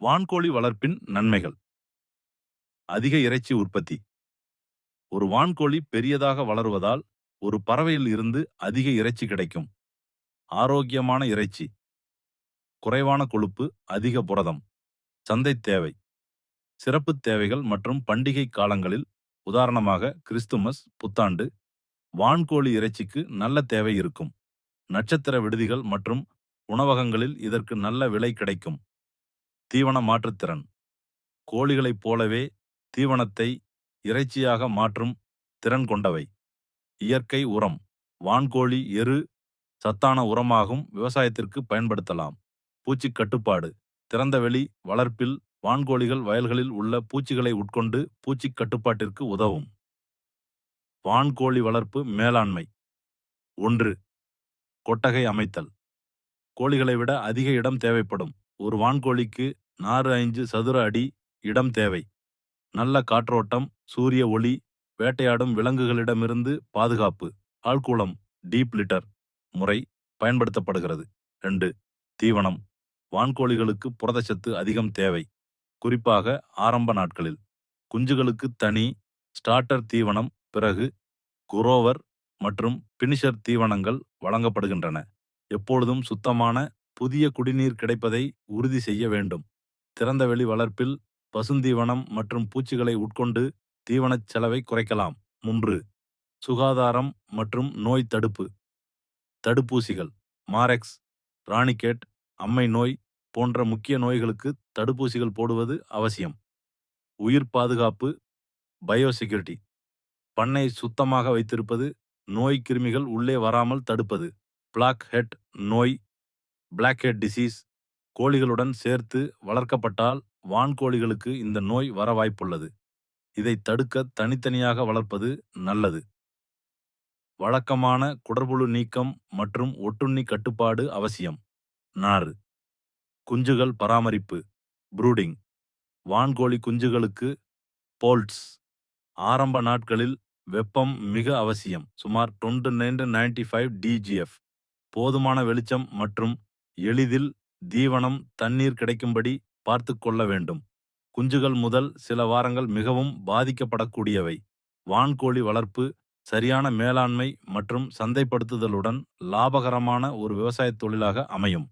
வான்கோழி வளர்ப்பின் நன்மைகள். அதிக இறைச்சி உற்பத்தி. ஒரு வான்கோழி பெரியதாக வளருவதால் ஒரு பறவையில் இருந்து அதிக இறைச்சி கிடைக்கும். ஆரோக்கியமான இறைச்சி. குறைவான கொழுப்பு அதிக புரதம். சந்தை தேவை. சிறப்பு தேவைகள் மற்றும் பண்டிகை காலங்களில் உதாரணமாக கிறிஸ்துமஸ் புத்தாண்டு வான்கோழி இறைச்சிக்கு நல்ல தேவை இருக்கும். நட்சத்திர விடுதிகள் மற்றும் உணவகங்களில் இதற்கு நல்ல விலை கிடைக்கும். தீவன மாற்றுத்திறன். கோழிகளைப் போலவே தீவனத்தை இறைச்சியாக மாற்றும் திறன் கொண்டவை. இயற்கை உரம் வான்கோழி எரு சத்தான உரமாகும் விவசாயத்திற்கு பயன்படுத்தலாம். பூச்சி கட்டுப்பாடு திறந்தவெளி வளர்ப்பில் வான்கோழிகள் வயல்களில் உள்ள பூச்சிகளை உட்கொண்டு பூச்சி கட்டுப்பாட்டிற்கு உதவும். வான்கோழி வளர்ப்பு மேலாண்மை. ஒன்று கொட்டகை அமைத்தல். கோழிகளை விட அதிக இடம் தேவைப்படும். ஒரு வான்கோழிக்கு நாறு ஐந்து சதுர அடி இடம் தேவை. நல்ல காற்றோட்டம் சூரிய ஒளி வேட்டையாடும் விலங்குகளிடமிருந்து பாதுகாப்பு ஆழ்குளம் டீப் லிட்டர் முறை பயன்படுத்தப்படுகிறது. ரெண்டு தீவனம். வான்கோழிகளுக்கு புரதச்சத்து அதிகம் தேவை. குறிப்பாக ஆரம்ப நாட்களில். குஞ்சுகளுக்கு தனி ஸ்டார்டர் தீவனம் பிறகு குரோவர் மற்றும் பினிஷர் தீவனங்கள் வழங்கப்படுகின்றன. எப்பொழுதும் சுத்தமான புதிய குடிநீர் கிடைப்பதை உறுதி செய்ய வேண்டும். திறந்தவெளி வளர்ப்பில் பசுந்தீவனம் மற்றும் பூச்சிகளை உட்கொண்டு தீவனச் செலவை குறைக்கலாம். மூன்று சுகாதாரம் மற்றும் நோய் தடுப்பு. தடுப்பூசிகள் மாரெக்ஸ் ராணிகேட் அம்மை நோய் போன்ற முக்கிய நோய்களுக்கு தடுப்பூசிகள் போடுவது அவசியம். உயிர் பாதுகாப்பு பயோசெக்யூரிட்டி. பண்ணை சுத்தமாக வைத்திருப்பது நோய் கிருமிகள் உள்ளே வராமல் தடுப்பது. பிளாக் ஹெட் நோய் பிளாக்ஹெட் டிசீஸ் கோழிகளுடன் சேர்த்து வளர்க்கப்பட்டால் வான்கோழிகளுக்கு இந்த நோய் வர வாய்ப்புள்ளது. இதை தடுக்க தனித்தனியாக வளர்ப்பது நல்லது. வழக்கமான குடற்புழு நீக்கம் மற்றும் ஒட்டுண்ணி கட்டுப்பாடு அவசியம். நாறு. குஞ்சுகள் பராமரிப்பு. ப்ரூடிங் வான்கோழி குஞ்சுகளுக்கு போல்ட்ஸ் ஆரம்ப நாட்களில் வெப்பம் மிக அவசியம். சுமார் டுவெண்ட்டு நைன்டு நைன்டி ஃபைவ் டிஜிஎஃப் போதுமான வெளிச்சம் மற்றும் எளிதில் தீவனம் தண்ணீர் கிடைக்கும்படி பார்த்து கொள்ள வேண்டும். குஞ்சுகள் முதல் சில வாரங்கள் மிகவும் பாதிக்கப்படக்கூடியவை. வான்கோழி வளர்ப்பு சரியான மேலாண்மை மற்றும் சந்தைப்படுத்துதலுடன் லாபகரமான ஒரு விவசாயத் தொழிலாக அமையும்.